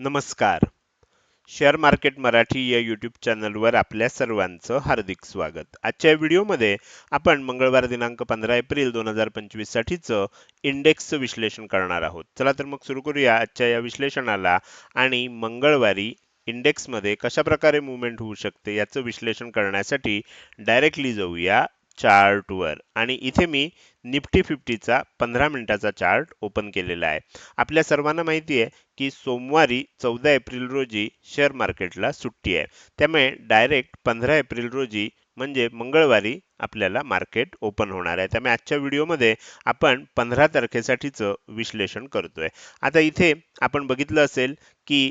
नमस्कार. Share market Marathi या YouTube चॅनलवर आपल्या सर्वांचं हार्दिक स्वागत. आजच्या व्हिडिओमध्ये आपण मंगळवार दिनांक पंधरा एप्रिल दोन हजार पंचवीस साठीचं इंडेक्सचं विश्लेषण करणार आहोत. चला तर मग सुरू करूया आजच्या या विश्लेषणाला आणि मंगळवारी इंडेक्समध्ये कशा प्रकारे मुवमेंट होऊ शकते याचं विश्लेषण करण्यासाठी डायरेक्टली जाऊया. चार्टवर आणि इथे मी निफ्टी फिफ्टीचा पंधरा मिनिटाचा चार्ट ओपन केलेला आहे. आपल्या सर्वांना माहिती आहे की सोमवारी चौदा एप्रिल रोजी शेअर मार्केटला सुट्टी आहे. त्यामुळे डायरेक्ट पंधरा एप्रिल रोजी म्हणजे मंगळवारी आपल्याला मार्केट ओपन होणार आहे. त्यामुळे आजच्या व्हिडिओमध्ये आपण पंधरा तारखेसाठीचं विश्लेषण करतोय. आता इथे आपण बघितलं असेल की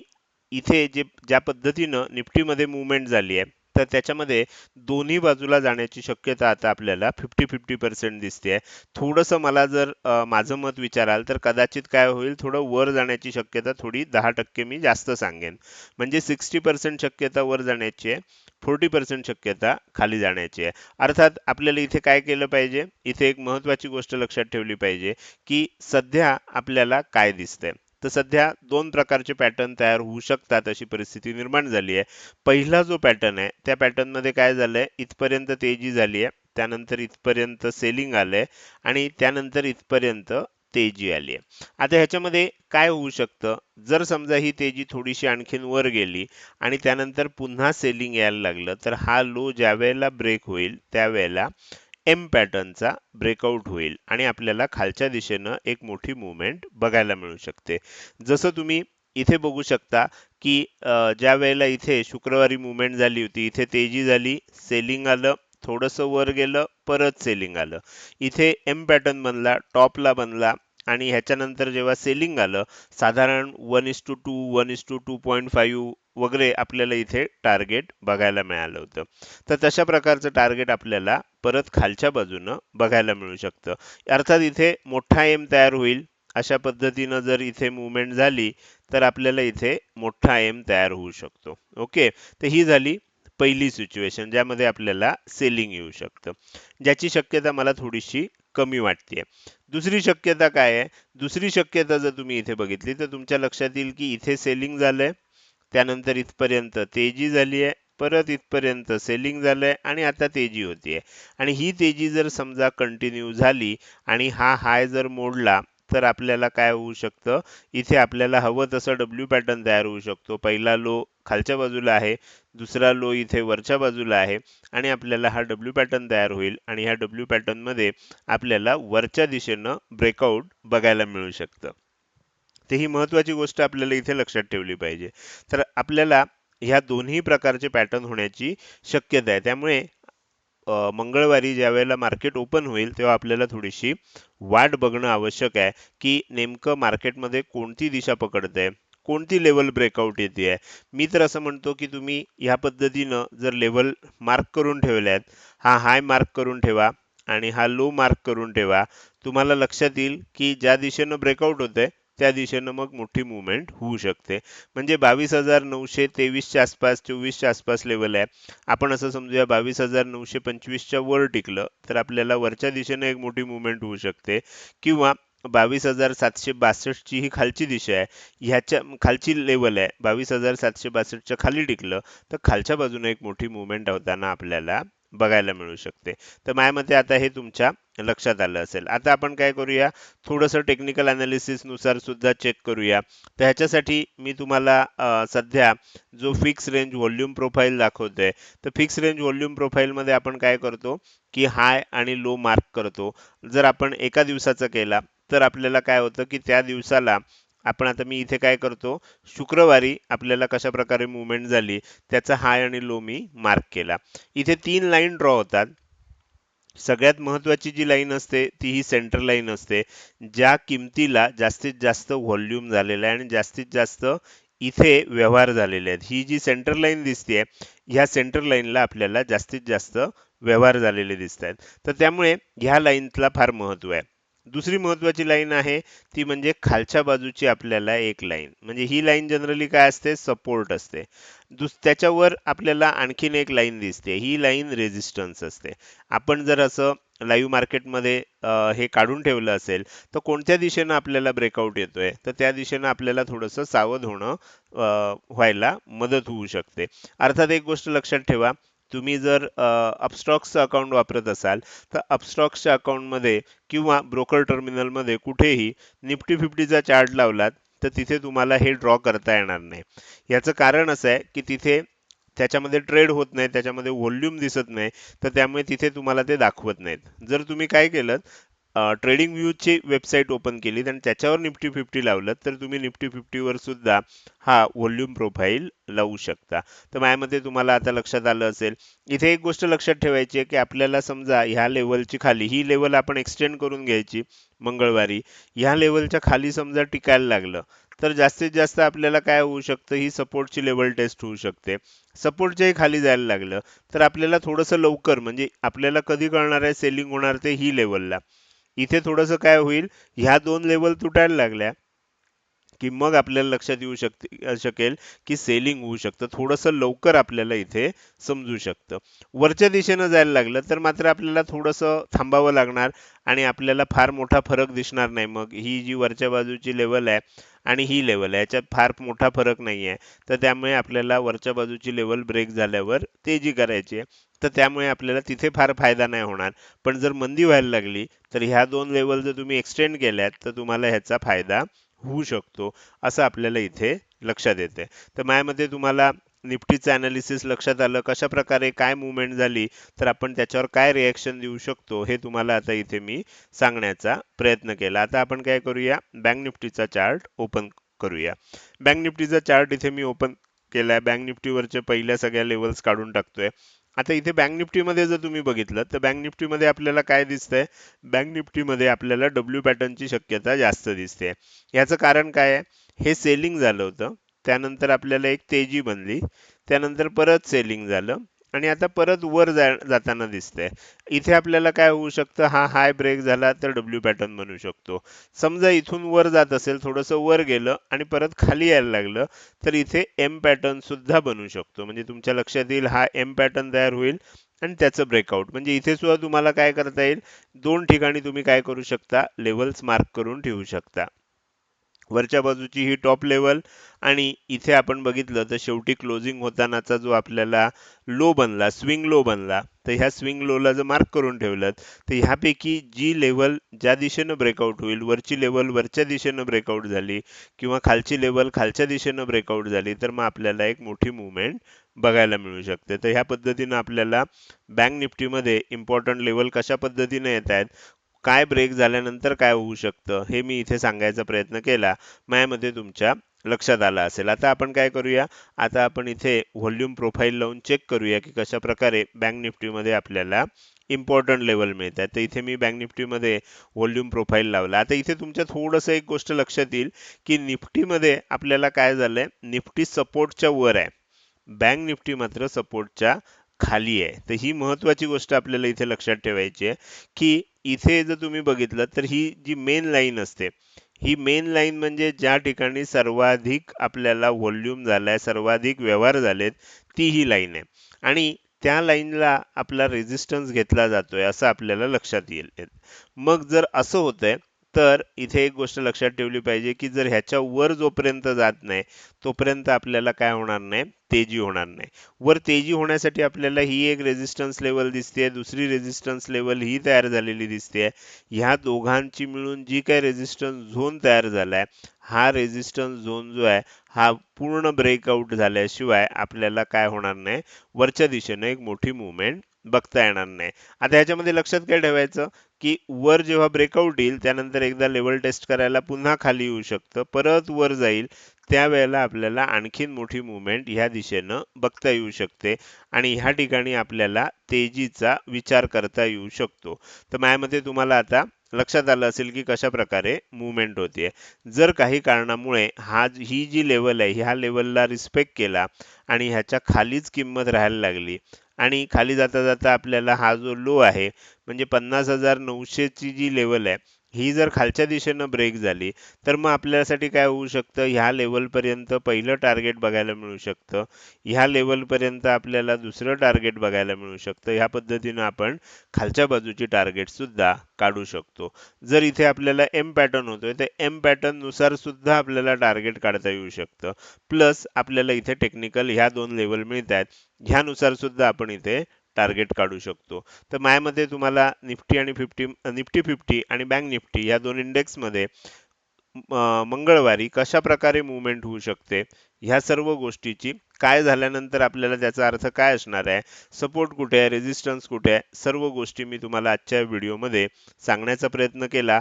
इथे जे ज्या पद्धतीनं निफ्टीमध्ये मुवमेंट झाली आहे तर त्याच्यामध्ये दोन्ही बाजूला जाण्याची शक्यता आता आपल्याला फिफ्टी फिफ्टी पर्सेंट दिसते थोडंसं मला जर माझं मत विचाराल तर कदाचित काय होईल थोडं वर जाण्याची शक्यता थोडी दहा टक्के मी जास्त सांगेन. म्हणजे सिक्स्टी पर्सेंट शक्यता वर जाण्याची आहे फोर्टी पर्सेंट शक्यता खाली जाण्याची आहे. अर्थात आपल्याला इथे काय केलं पाहिजे? इथे एक महत्त्वाची गोष्ट लक्षात ठेवली पाहिजे की सध्या आपल्याला काय दिसतंय? तर सध्या दोन प्रकारचे पॅटर्न तयार होऊ शकतात अशी परिस्थिती निर्माण झाली आहे. पहिला जो पॅटर्न आहे त्या पॅटर्नमध्ये काय झालंय? इथपर्यंत तेजी झाली आहे त्यानंतर इथपर्यंत सेलिंग आलंय आणि त्यानंतर इथपर्यंत तेजी आली आहे. आता ह्याच्यामध्ये काय होऊ शकतं? जर समजा ही तेजी थोडीशी आणखीन वर गेली आणि त्यानंतर पुन्हा सेलिंग यायला लागलं तर हा लो ज्या वेळेला ब्रेक होईल त्यावेळेला एम पॅटर्नचा ब्रेकआउट होईल आणि आपल्याला खालच्या दिशेनं एक मोठी मुवमेंट बघायला मिळू शकते. जसं तुम्ही इथे बघू शकता की ज्या वेळेला इथे शुक्रवारी मुवमेंट झाली होती इथे तेजी झाली सेलिंग आलं थोडंसं वर गेलं परत सेलिंग आलं. इथे एम पॅटर्न बनला टॉपला बनला आणि ह्याच्यानंतर जेव्हा सेलिंग आलं साधारण one is to two one is to two point five वगैरे आपल्याला इथे टार्गेट बघायला मिळालं होतं. तर तशा प्रकारचं टार्गेट आपल्याला परत खालच्या बाजूनं बघायला मिळू शकतं. अर्थात इथे मोठा एम तयार होईल. अशा पद्धतीनं जर इथे मुवमेंट झाली तर आपल्याला इथे मोठा एम तयार होऊ शकतो. ओके तर ही झाली पहिली सिच्युएशन ज्यामध्ये आपल्याला सेलिंग येऊ शकतं. ज्याची शक्यता मला थोडीशी कमी वाटते दुसरी शक्यता काय आहे? दुसरी शक्यता जर तुम्ही इथे बघितली तर तुमच्या लक्षात येईल की इथे सेलिंग झालंय. त्यानंतर इथपर्यंत तेजी झाली आहे परत इथपर्यंत सेलिंग झालंय आणि आता तेजी होतीये आणि ही तेजी जर समजा कंटिन्यू झाली आणि हा हाय जर मोडला तर आपल्याला काय होऊ शकतं? इथे आपल्याला हवं तसं डब्ल्यू पॅटर्न तयार होऊ शकतो. पहिला लो खालच्या बाजूला आहे दुसरा लो इथे वरच्या बाजूला आहे आणि आपल्याला हा डब्ल्यू पॅटर्न तयार होईल आणि ह्या डब्ल्यू पॅटर्नमध्ये आपल्याला वरच्या दिशेनं ब्रेकआउट बघायला मिळू शकतं. तर ही महत्त्वाची गोष्ट आपल्याला इथे लक्षात ठेवली पाहिजे. तर आपल्याला ह्या दोन्ही प्रकारचे पॅटर्न होण्याची शक्यता आहे. त्यामुळे मंगळवारी ज्या वेळेला मार्केट ओपन होईल तेव्हा आपल्याला थोडीशी वाट बघणं आवश्यक आहे की नेमकं मार्केटमध्ये कोणती दिशा पकडते कोणती लेवल ब्रेकआउट येते आहे मी तर असं म्हणतो की तुम्ही ह्या पद्धतीनं जर लेवल मार्क करून ठेवल्यात हा हाय मार्क करून ठेवा आणि हा लो मार्क करून ठेवा तुम्हाला लक्षात येईल की ज्या दिशेनं ब्रेकआउट होतंय त्या दिशेनं मग मोठी मुवमेंट होऊ शकते. म्हणजे बावीस हजार नऊशे तेवीसच्या आसपास चोवीसच्या आसपास लेवल आहे. आपण असं समजूया बावीस हजार नऊशे पंचवीसच्या वर टिकलं तर आपल्याला वरच्या दिशेनं एक मोठी मुवमेंट होऊ शकते. किंवा बावीस हजार सातशे बासष्टची ही खालची दिशा आहे. ह्याच्या खालची लेवल आहे. बावीस हजार सातशे बासष्टच्या खाली टिकलं तर खालच्या बाजूने एक मोठी मुवमेंट होताना आपल्याला बघायला मिळू शकते. तर माझ्या मते आता हे तुमच्या लक्षात आलं असेल. आता आपण काय करूया? थोडंसं टेक्निकल अनालिसिसनुसार सुद्धा चेक करूया. तर ह्याच्यासाठी मी तुम्हाला सध्या जो फिक्स रेंज व्हॉल्यूम प्रोफाईल दाखवतोय तर फिक्स रेंज व्हॉल्यूम प्रोफाईलमध्ये आपण काय करतो? की हाय आणि लो मार्क करतो. जर आपण एका दिवसाचा केला तर आपल्याला काय होतं की त्या दिवसाला आपण आता मी इथे काय करतो? शुक्रवारी आपल्याला कशा प्रकारे मुवमेंट झाली त्याचा हाय आणि लो मी मार्क केला. इथे तीन लाईन ड्रॉ होतात. सगळ्यात महत्त्वाची जी लाईन असते ती ही सेंटर लाईन असते ज्या किमतीला जास्तीत जास्त व्हॉल्यूम झालेला आहे आणि जास्तीत जास्त इथे व्यवहार झालेले आहेत. ही जी सेंटर लाईन दिसते ह्या सेंटर लाईनला आपल्याला जास्तीत जास्त व्यवहार झालेले दिसत आहेत तर त्यामुळे ह्या लाईनला फार महत्त्व आहे. दुसरी महत्वाची लाईन आहे ती म्हणजे खालच्या बाजूची आपल्याला एक लाईन. म्हणजे ही लाईन जनरली काय असते? सपोर्ट असते. दुस त्याच्यावर आपल्याला आणखीन एक लाईन दिसते. ही लाईन रेजिस्टन्स असते. आपण जर असं लाईव्ह मार्केटमध्ये हे काढून ठेवलं असेल तर कोणत्या दिशेनं आपल्याला ब्रेकआउट येतोय? तर त्या दिशेनं आपल्याला थोडंसं सावध होणं व्हायला मदत होऊ शकते. अर्थात एक गोष्ट लक्षात ठेवा तुम्ही जर अपस्टॉक्सचं अकाउंट वापरत असाल तर अपस्टॉक्सच्या अकाउंटमध्ये किंवा ब्रोकर टर्मिनलमध्ये कुठेही निफ्टी फिफ्टीचा चार्ट लावलात तर तिथे तुम्हाला हे ड्रॉ करता येणार नाही. याचं कारण असं आहे की तिथे त्याच्यामध्ये ट्रेड होत नाही त्याच्यामध्ये व्हॉल्यूम दिसत नाही तर त्यामुळे तिथे तुम्हाला ते दाखवत नाहीत. जर तुम्ही काय केलं ट्रेडिंग व्ह्यूची वेबसाईट ओपन केली. आणि त्याच्यावर निफ्टी फिफ्टी लावलं तर तुम्ही निफ्टी फिफ्टीवर सुद्धा हा व्हॉल्यूम प्रोफाईल लावू शकता. तर माझ्यामध्ये तुम्हाला आता लक्षात आलं असेल. इथे एक गोष्ट लक्षात ठेवायची आहे की आपल्याला समजा ह्या लेवलची खाली ही लेवल आपण एक्सटेंड करून घ्यायची मंगळवारी. ह्या लेवलच्या खाली समजा टिकायला लागलं तर जास्तीत जास्त आपल्याला काय होऊ शकतं? ही सपोर्टची लेवल टेस्ट होऊ शकते. सपोर्टच्याही खाली जायला लागलं तर आपल्याला थोडंसं लवकर म्हणजे आपल्याला कधी कळणार आहे सेलिंग होणार ते ही लेवलला इथे थोडंसं काय होईल ह्या दोन लेवल तुटायला लागल्या की मग आपल्याला लक्षात येऊ शकते शकेल की सेलिंग होऊ शकतं. थोडंसं लवकर आपल्याला इथे समजू शकतं. वरच्या दिशेनं जायला लागलं तर मात्र आपल्याला थोडंसं थांबावं लागणार आणि आपल्याला फार मोठा फरक दिसणार नाही. मग ही जी वरच्या बाजूची लेवल आहे आणि ही लेवल आहे. याच्यात फार मोठा फरक नाही आहे तर त्यामुळे आपल्याला वरच्या बाजूची लेवल ब्रेक झाल्यावर तेजी करायची आहे तर त्यामुळे आपल्याला तिथे फार फायदा नाही होणार. पण जर मंदी व्हायला लागली तर ह्या दोन लेवल जर तुम्ही एक्सटेंड केल्यात तर तुम्हाला ह्याचा फायदा होऊ शकतो. असं आपल्याला इथे लक्षात येते तर माझ्यामध्ये तुम्हाला निफ्टीचं अनालिसिस लक्षात आलं कशा प्रकारे काय मुवमेंट झाली तर आपण त्याच्यावर काय रिॲक्शन देऊ शकतो हे तुम्हाला आता इथे मी सांगण्याचा प्रयत्न केला. आता आपण काय करूया? बँक निफ्टीचा चार्ट ओपन करूया. बँक निफ्टीचा चार्ट इथे मी ओपन केलाय. बँक निफ्टीवरचे पहिल्या सगळ्या लेवल्स काढून टाकतोय. आता इथे बँक निफ्टीमध्ये जर तुम्ही बघितलं तर बँक निफ्टीमध्ये आपल्याला काय दिसतंय? बँक निफ्टीमध्ये आपल्याला डब्ल्यू पॅटर्नची शक्यता जास्त दिसते. याचं कारण काय आहे? हे सेलिंग झालं होतं. त्यानंतर आपल्याला एक तेजी बनली. त्यानंतर परत सेलिंग झालं. आणि आता परत वर जा जाताना दिसतंय. इथे आपल्याला काय होऊ शकतं? हा हाय ब्रेक झाला तर डब्ल्यू पॅटर्न बनू शकतो. समजा इथून वर जात असेल थोडंसं वर गेलं आणि परत खाली यायला लागलं तर इथे एम पॅटर्न सुद्धा बनू शकतो. म्हणजे तुमच्या लक्षात येईल हा एम पॅटर्न तयार होईल आणि त्याचं ब्रेकआउट म्हणजे इथे सुद्धा तुम्हाला काय करता येईल? दोन ठिकाणी तुम्ही काय करू शकता? लेवल्स मार्क करून ठेवू शकता. वरच्या बाजूची ही टॉप लेवल आणि इथे आपण बघितलं तर शेवटी क्लोजिंग होतानाचा जो आपल्याला लो बनला स्विंग लो बनला तर ह्या स्विंग लोला जर मार्क करून ठेवलं तर ह्यापैकी जी लेवल ज्या दिशेनं ब्रेकआउट होईल वरची लेवल वरच्या दिशेनं ब्रेकआउट झाली किंवा खालची लेवल खालच्या दिशेनं ब्रेकआउट झाली तर मग आपल्याला एक मोठी मुवमेंट बघायला मिळू शकते. तर ह्या पद्धतीनं आपल्याला बँक निफ्टीमध्ये इम्पॉर्टंट लेवल कशा पद्धतीने येत आहेत काय ब्रेक झाल्यानंतर काय होऊ शकतं हे मी इथे सांगायचा प्रयत्न केला. माझ्यामध्ये तुमच्या लक्षात आलं असेल. आता आपण काय करूया? आता आपण इथे व्हॉल्यूम प्रोफाईल लावून चेक करूया की कशा प्रकारे बँक निफ्टीमध्ये आपल्याला इम्पॉर्टंट लेवल मिळत आहे. तर इथे मी बँक निफ्टीमध्ये व्हॉल्यूम प्रोफाईल लावला. आता इथे तुमच्या थोडंसं एक गोष्ट लक्षात येईल की निफ्टीमध्ये आपल्याला काय झालंय? निफ्टी सपोर्टच्या वर आहे. बँक निफ्टी मात्र सपोर्टच्या खाली आहे. तर ही महत्त्वाची गोष्ट आपल्याला इथे लक्षात ठेवायची आहे की इथे जर तुम्ही बघितलं तर ही जी मेन लाईन असते ही मेन लाईन म्हणजे ज्या ठिकाणी सर्वाधिक आपल्याला व्हॉल्यूम झालाय सर्वाधिक व्यवहार झालेत ती ही लाईन आहे. आणि त्या लाईनला आपला रेजिस्टन्स घेतला जातोय असं आपल्याला लक्षात येईल. मग जर असं होतंय तर इथे एक गोष्ट लक्षात ठेवली पाहिजे की जर ह्याच्या वर जोपर्यंत जात नाही तोपर्यंत आपल्याला काय होणार नाही? तेजी होणार नाही. वर तेजी होण्यासाठी आपल्याला ही एक रेजिस्टन्स लेवल दिसते दुसरी रेजिस्टन्स लेवल ही तयार झालेली दिसते ह्या दोघांची मिळून जी काही रेजिस्टन्स झोन तयार झालाय हा रेझिस्टन्स झोन जो आहे हा पूर्ण ब्रेकआउट झाल्याशिवाय आपल्याला काय होणार नाही? वरच्या दिशेने एक मोठी मुवमेंट बघता येणार नाही. आता ह्याच्यामध्ये लक्षात काय ठेवायचं की वर जेव्हा ब्रेकआउट येईल त्यानंतर एकदा लेवल टेस्ट करायला पुन्हा खाली येऊ शकतं परत वर जाईल त्यावेळेला आपल्याला आणखीन मोठी मुवमेंट ह्या दिशेनं बघता येऊ शकते आणि ह्या ठिकाणी आपल्याला तेजीचा विचार करता येऊ शकतो. तर माझ्यामध्ये तुम्हाला आता लक्षात आलं असेल की कशा प्रकारे मुवमेंट होते जर काही कारणामुळे हा ही जी लेवल आहे ह्या लेवलला रिस्पेक्ट केला आणि ह्याच्या खालीच किंमत राहायला लागली आणि खाली जाता जाता आपल्याला हा जो लो आहे म्हणजे पन्नास हजार नऊशेची जी लेवल आहे ही जर खालच्या दिशेनं ब्रेक झाली तर मग आपल्यासाठी काय होऊ शकतं? ह्या लेवलपर्यंत पहिलं टार्गेट बघायला मिळू शकतं. ह्या लेवलपर्यंत आपल्याला दुसरं टार्गेट बघायला मिळू शकतं. ह्या पद्धतीनं आपण खालच्या बाजूची टार्गेट सुद्धा काढू शकतो. जर इथे आपल्याला एम पॅटर्न होतोय तर एम पॅटर्ननुसार सुद्धा आपल्याला टार्गेट काढता येऊ शकतं. प्लस आपल्याला इथे टेक्निकल ह्या दोन लेवल मिळत आहेत ह्यानुसार सुद्धा आपण इथे टार्गेट काढू शकतो. तर मायामध्ये तुम्हाला निफ्टी आणि फिफ्टी निफ्टी फिफ्टी आणि बँक निफ्टी या दोन इंडेक्समध्ये मंगळवारी कशा प्रकारे मुवमेंट होऊ शकते ह्या सर्व गोष्टीची काय झाल्यानंतर आपल्याला त्याचा अर्थ काय असणार आहे सपोर्ट कुठे आहे रेझिस्टन्स कुठे आहे सर्व गोष्टी मी तुम्हाला आजच्या व्हिडिओमध्ये सांगण्याचा प्रयत्न केला.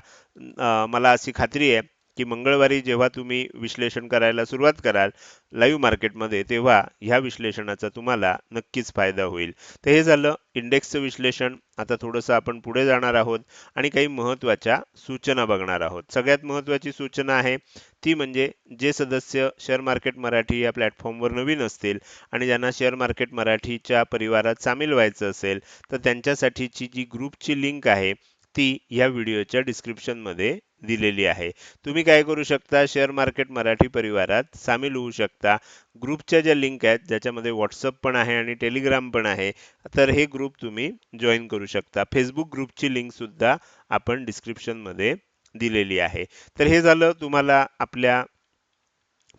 मला अशी खात्री आहे की मंगळवारी जेव्हा तुम्ही विश्लेषण करायला सुरुवात कराल लाईव्ह मार्केटमध्ये तेव्हा ह्या विश्लेषणाचा तुम्हाला नक्कीच फायदा होईल. तर हे झालं इंडेक्सचं विश्लेषण. आता थोडंसं आपण पुढे जाणार आहोत आणि काही महत्त्वाच्या सूचना बघणार आहोत. सगळ्यात महत्त्वाची सूचना आहे ती म्हणजे जे सदस्य शेअर मार्केट मराठी या प्लॅटफॉर्मवर नवीन असतील आणि ज्यांना शेअर मार्केट मराठीच्या परिवारात सामील व्हायचं असेल तर त्यांच्यासाठीची जी ग्रुपची लिंक आहे ती या व्हिडिओच्या डिस्क्रिप्शनमध्ये दिलेली आहे. तुम्ही काय करू शकता? शेअर मार्केट मराठी परिवारात सामील होऊ शकता. ग्रुपच्या ज्या लिंक आहेत ज्याच्यामध्ये व्हॉट्सअप पण आहे आणि टेलिग्राम पण आहे तर हे ग्रुप तुम्ही जॉईन करू शकता. फेसबुक ग्रुपची लिंक सुद्धा आपण डिस्क्रिप्शनमध्ये दिलेली आहे. तर हे झालं तुम्हाला आपल्या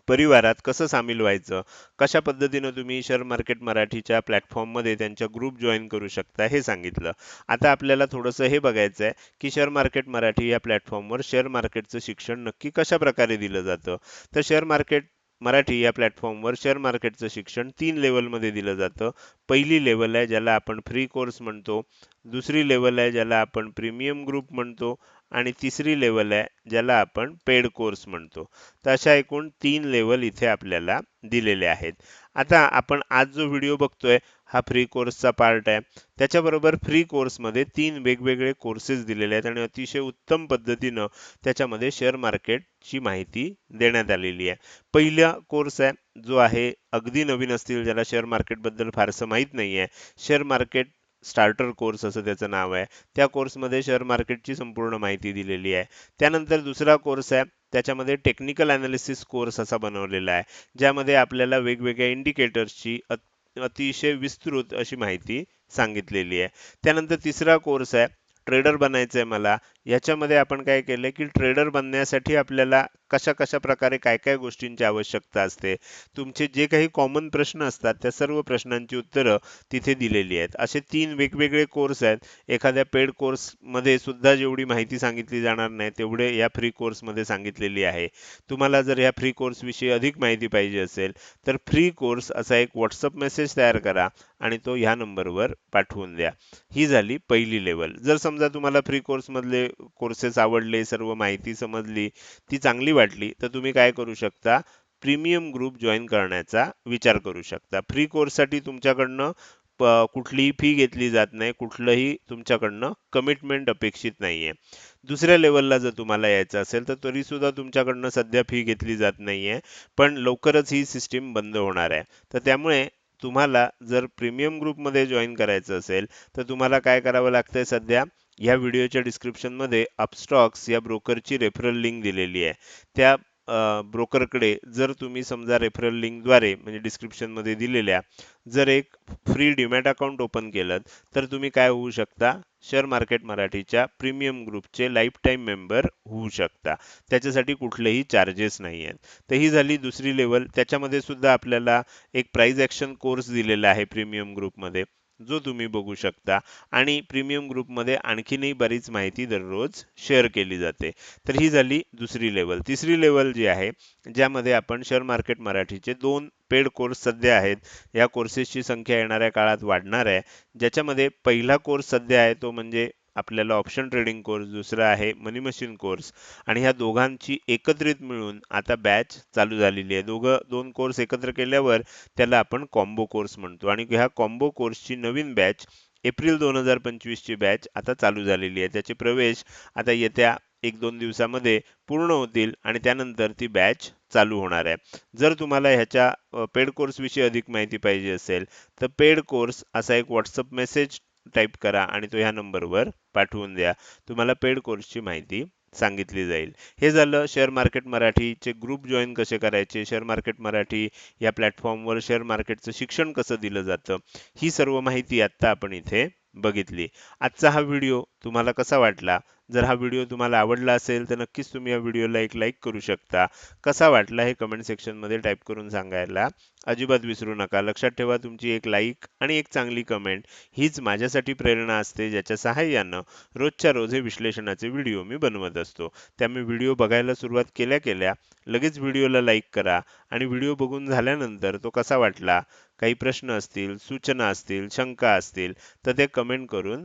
परिवारात कसं सामील व्हायचं? कशा पद्धतीनं तुम्ही शेअर मार्केट मराठीच्या प्लॅटफॉर्ममध्ये त्यांच्या ग्रुप जॉईन करू शकता हे सांगितलं. आता आपल्याला थोडंसं हे बघायचं आहे की शेअर मार्केट मराठी या प्लॅटफॉर्मवर शेअर मार्केटचं शिक्षण नक्की कशा प्रकारे दिलं जातं? तर शेअर मार्केट मराठी या प्लॅटफॉर्मवर शेअर मार्केटचं शिक्षण तीन लेवलमध्ये दिलं जातं. पहिली लेवल आहे ज्याला आपण फ्री कोर्स म्हणतो. दुसरी लेवल आहे ज्याला आपण प्रीमियम ग्रुप म्हणतो. आणि तिसरी लेवल आहे ज्याला आपण पेड कोर्स म्हणतो. तर अशा एकूण तीन लेवल इथे आपल्याला दिलेले आहेत. आता आपण आज जो व्हिडिओ बघतोय हा फ्री कोर्सचा पार्ट आहे. त्याच्याबरोबर फ्री कोर्समध्ये तीन वेगवेगळे कोर्सेस दिलेले आहेत आणि अतिशय उत्तम पद्धतीनं त्याच्यामध्ये शेअर मार्केटची माहिती देण्यात आलेली आहे. पहिला कोर्स आहे जो आहे अगदी नवीन असतील ज्याला शेअर मार्केटबद्दल फारसं माहीत नाही आहे शेअर मार्केट स्टार्टर कोर्स असं त्याचं नाव आहे. त्या कोर्समध्ये शेअर मार्केटची संपूर्ण माहिती दिलेली आहे. त्यानंतर दुसरा कोर्स आहे. त्याच्यामध्ये टेक्निकल अनालिसिस कोर्स असा बनवलेला आहे. ज्यामध्ये आपल्याला वेगवेगळ्या इंडिकेटर्सची अतिशय विस्तृत अशी माहिती सांगितलेली आहे. त्यानंतर तिसरा कोर्स आहे. ट्रेडर बनायचं आहे मला. याच्यामध्ये आपण काय केलं की ट्रेडर बनण्यासाठी आपल्याला कशा कशा प्रकारे काय काय गोष्टींची आवश्यकता असते? तुमचे जे काही कॉमन प्रश्न असतात त्या सर्व प्रश्नांची उत्तरं तिथे दिलेली आहेत. असे तीन वेगवेगळे कोर्स आहेत. एखाद्या पेड कोर्समध्ये सुद्धा जेवढी माहिती सांगितली जाणार नाही तेवढे या फ्री कोर्समध्ये सांगितलेली आहे. तुम्हाला जर या फ्री कोर्सविषयी अधिक माहिती पाहिजे असेल तर फ्री कोर्स असा एक व्हॉट्सअप मेसेज तयार करा आणि तो ह्या नंबरवर पाठवून द्या. ही झाली पहिली लेवल जर समजा तुम्हाला फ्री कोर्समधले कोर्सेस आवडले सर्व माहिती समजली ती चांगली वाटली तर तुम्ही काय करू शकता? प्रीमियम ग्रुप जॉईन करण्याचा विचार करू शकता. फ्री कोर्ससाठी तुमच्याकडनं कुठलीही फी घेतली जात नाही कुठलंही तुमच्याकडनं कमिटमेंट अपेक्षित नाहीये. दुसऱ्या लेवलला जर तुम्हाला यायचं असेल तर तरी सुद्धा तुमच्याकडनं सध्या फी घेतली जात नाहीये पण लवकरच ही सिस्टीम बंद होणार आहे. तर त्यामुळे तुम्हाला जर प्रीमियम ग्रुपमध्ये जॉईन करायचं असेल तर तुम्हाला काय करावं लागतंय सध्या? या व्हिडिओच्या डिस्क्रिप्शनमध्ये अपस्टॉक्स या ब्रोकरची रेफरल लिंक दिलेली आहे. त्या ब्रोकरकडे जर तुम्ही समजा रेफरल लिंकद्वारे म्हणजे डिस्क्रिप्शनमध्ये दिलेल्या जर एक फ्री डिमॅट अकाउंट ओपन केलं तर तुम्ही काय होऊ शकता? शेअर मार्केट मराठीच्या प्रीमियम ग्रुपचे लाईफ टाईम मेंबर होऊ शकता. त्याच्यासाठी कुठलेही चार्जेस नाही आहेत. तर ही झाली दुसरी लेवल त्याच्यामध्ये सुद्धा आपल्याला एक प्राईज ॲक्शन कोर्स दिलेला आहे प्रीमियम ग्रुपमध्ये जो तुम्ही बघू शकता. आणि प्रीमियम ग्रुपमध्ये आणखीनही बरीच माहिती दररोज शेअर केली जाते. तर ही झाली दुसरी लेवल तिसरी लेवल जी आहे ज्यामध्ये आपण शेअर मार्केट मराठीचे दोन पेड कोर्स सध्या आहेत. या कोर्सेसची संख्या येणाऱ्या काळात वाढणार आहे. ज्याच्यामध्ये पहिला कोर्स सध्या आहे तो म्हणजे आपल्याला ऑप्शन ट्रेडिंग कोर्स दुसरा आहे मनी मशीन कोर्स आणि ह्या दोघांची एकत्रित मिळून आता बॅच चालू झालेली आहे. दोघं दोन कोर्स एकत्र केल्यावर त्याला आपण कॉम्बो कोर्स म्हणतो. आणि ह्या कॉम्बो कोर्सची नवीन बॅच एप्रिल दोन हजार पंचवीसची बॅच आता चालू झालेली आहे. त्याचे प्रवेश आता येत्या एक दोन दिवसामध्ये पूर्ण होतील आणि त्यानंतर ती बॅच चालू होणार आहे. जर तुम्हाला ह्याच्या पेड कोर्सविषयी अधिक माहिती पाहिजे असेल तर पेड कोर्स असा एक व्हॉट्सअप मेसेज टाईप करा आणि तो ह्या नंबरवर पाठवून द्या. तुम्हाला पेड कोर्सची माहिती सांगितली जाईल. हे झालं शेअर मार्केट मराठीचे ग्रुप जॉईन कसे करायचे? शेअर मार्केट मराठी या प्लॅटफॉर्मवर शेअर मार्केटचं शिक्षण कसं दिलं जातं? ही सर्व माहिती आत्ता आपण इथे बघितली. आजचा हा व्हिडिओ तुम्हाला कसा वाटला? जर हा व्हिडिओ तुम्हाला आवडला असेल तर नक्कीच तुम्ही या व्हिडिओला एक लाईक करू शकता. कसा वाटला हे कमेंट सेक्शनमध्ये टाईप करून सांगायला अजिबात विसरू नका. लक्षात ठेवा तुमची एक लाईक आणि एक चांगली कमेंट हीच माझ्यासाठी प्रेरणा असते ज्याच्या सहाय्यानं रोजच्या रोज हे विश्लेषणाचे व्हिडिओ मी बनवत असतो. त्यामुळे व्हिडिओ बघायला सुरुवात केल्या केल्या लगेच व्हिडिओला लाईक करा आणि व्हिडिओ बघून झाल्यानंतर तो कसा वाटला? काही प्रश्न असतील सूचना असतील शंका असतील तर ते कमेंट करून